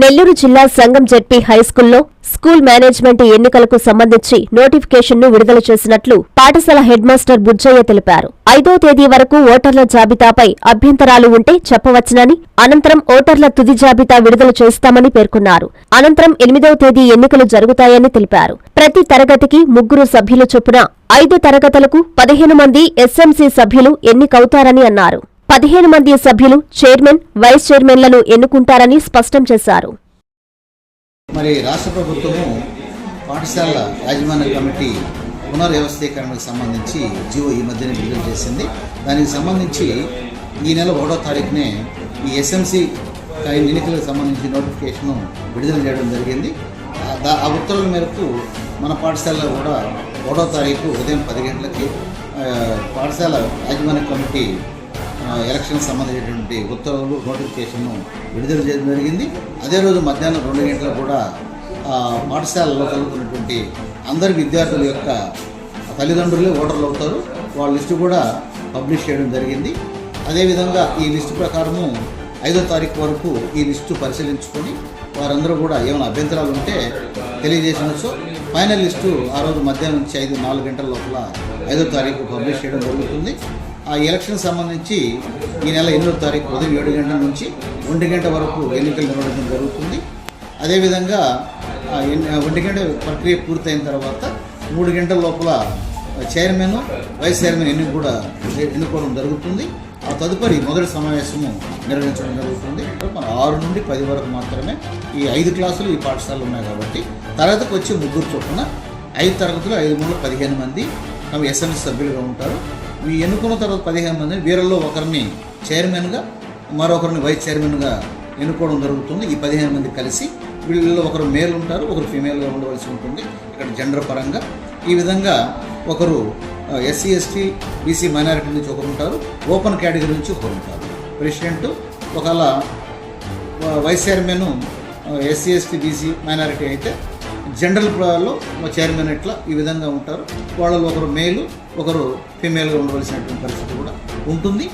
నెల్లూరు జిల్లా సంగం జెడ్పీ హైస్కూల్లో school management ఎన్నికలకు సంబంధించి నోటిఫికేషన్ను విడుదల చేసినట్లు పాఠశాల హెడ్ మాస్టర్ బుజ్జయ్య తెలిపారు. ఐదో తేదీ వరకు ఓటర్ల జాబితాపై అభ్యంతరాలు ఉంటే చెప్పవచ్చునని అనంతరం ఓటర్ల తుది జాబితా విడుదల చేస్తామని పేర్కొన్నారు. అనంతరం ఎనిమిదవ తేదీ ఎన్నికలు జరుగుతాయని తెలిపారు. ప్రతి తరగతికి ముగ్గురు సభ్యులు చొప్పున ఐదు తరగతులకు పదిహేను మంది ఎస్ఎంసీ సభ్యులు ఎన్నికవుతారని అన్నారు. పదిహేను మంది సభ్యులు చైర్మన్ వైస్ చైర్మన్లను ఎన్నుకుంటారని స్పష్టం చేశారు. మరి రాష్ట్ర ప్రభుత్వము పాఠశాల యాజమాన్య కమిటీ పునర్వ్యవస్థీకరణకు సంబంధించి జియో ఈ మధ్యన విడుదల చేసింది. దానికి సంబంధించి ఈ నెల ఒకటో తారీఖునే ఈ ఎస్ఎంసి ఎన్నికలకు సంబంధించి నోటిఫికేషను విడుదల చేయడం జరిగింది. ఆ దా- ఆ ఉత్తర్వుల మేరకు మన పాఠశాలలో కూడా ఒకటో తారీఖు ఉదయం పది గంటలకి పాఠశాల యాజమాన్య కమిటీ ఎలక్షన్ సంబంధించినటువంటి ఉత్తర్వులు నోటిఫికేషన్ను విడుదల చేయడం జరిగింది. అదే రోజు మధ్యాహ్నం రెండు గంటలకు కూడా పాఠశాలలో చదువుతున్నటువంటి అందరి విద్యార్థుల యొక్క తల్లిదండ్రులే ఓటర్లు అవుతారు. వాళ్ళ లిస్టు కూడా పబ్లిష్ చేయడం జరిగింది. అదేవిధంగా ఈ లిస్టు ప్రకారము ఐదో తారీఖు వరకు ఈ లిస్టు పరిశీలించుకొని వారందరూ కూడా ఏమైనా అభ్యంతరాలు ఉంటే తెలియజేసినచ్చు ఫైనల్ లిస్టు ఆ రోజు మధ్యాహ్నం నుంచి ఐదు నాలుగు గంటల లోపల ఐదో తారీఖు పబ్లిష్ చేయడం జరుగుతుంది. ఆ ఎలక్షన్ సంబంధించి ఈ నెల ఎనిమిదో తారీఖు ఉదయం ఏడు గంటల నుంచి ఒంటి గంట వరకు ఎన్నికలు నిర్వహించడం జరుగుతుంది. అదేవిధంగా ఒంటి గంట ప్రక్రియ పూర్తయిన తర్వాత మూడు గంటల లోపల చైర్మన్ వైస్ చైర్మన్ ఎన్నిక కూడా ఎన్నుకోవడం జరుగుతుంది. ఆ తదుపరి మొదటి సమావేశము నిర్వహించడం జరుగుతుంది. మన ఆరు నుండి పది వరకు మాత్రమే ఈ ఐదు క్లాసులు ఈ పాఠశాలలు ఉన్నాయి కాబట్టి తరగతికి వచ్చి ముగ్గురు చొప్పున ఐదు తరగతులు ఐదు మూడు పదిహేను మంది తమ ఎస్ఎంఎస్ సభ్యులుగా ఉంటారు. ఈ ఎన్నుకున్న తర్వాత పదిహేను మంది వీరిలో ఒకరిని చైర్మన్గా మరొకరిని వైస్ చైర్మన్గా ఎన్నుకోవడం జరుగుతుంది. ఈ పదిహేను మంది కలిసి వీళ్ళలో ఒకరు మేల్ ఉంటారు ఒకరు ఫీమేల్గా ఉండవలసి ఉంటుంది. ఇక్కడ జెండర్ పరంగా ఈ విధంగా ఒకరు ఎస్సీ ఎస్టీ బీసీ మైనారిటీ నుంచి ఒకరు ఉంటారు ఓపెన్ కేటగిరీ నుంచి ఒకరు ఉంటారు. ప్రెసిడెంట్ ఒకవేళ vice chairman SC ST BC minority అయితే జనరల్లో చైర్మన్ ఇట్లా ఈ విధంగా ఉంటారు. వాళ్ళు ఒకరు మేలు ఒకరు ఫీమేల్గా ఉండవలసినటువంటి పరిస్థితి కూడా ఉంటుంది.